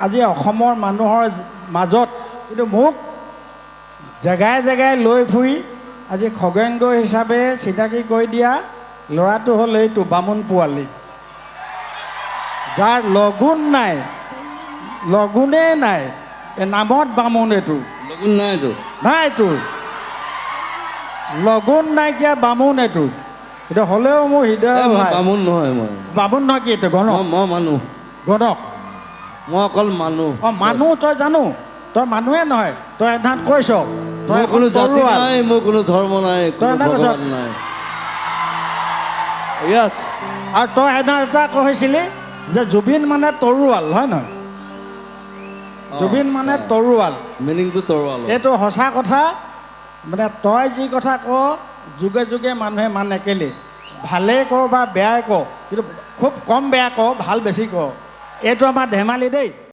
আজি অসমৰ মানুহৰ মাজত কিন্তু মোক জেগাই জেগাই লৈ ফুৰি আজি খগেন গৈ হিচাপে চিনাকি কৰি দিয়া ল'ৰাটো হ'ল এইটো বামুণ পোৱালি। যাৰ লগুণ নাই লগুণেই নাই নামত বামুণ এইটো। লগুণ নাইতো নাই তোৰ লগুণ নাইকিয়া বামুণ এইটো। কিন্তু হ'লেও মোৰ হৃদয় বামুণ নহয় মই। বামুণ নহয় কি এইটো? গণক। মই মানুহ। গণক। মই অকল মানুহ। অঁ মানুহ তই জানো? তই মানুহে নহয়। তই এধাত কৈছ তই কোনো জাতি। নাই মোৰ কোনো ধৰ্ম নাই তই নাই। য়েছ আৰু তই এধাত এটা কৈছিলি যে জুবিন মানে তৰোৱাল হয় নহয়? জুবিন মানে তৰোৱাল। মিনিংটো তৰোৱাল। এইটো সঁচা কথা মানে তই যি কথা কৱ যুগে যুগে মানুহে মানে কেলে ভালেই কওঁ বা বেয়াই কওঁ কিন্তু খুব কম বেয়া কওঁ ভাল বেছি কওঁ એ જો અમારે ધેમા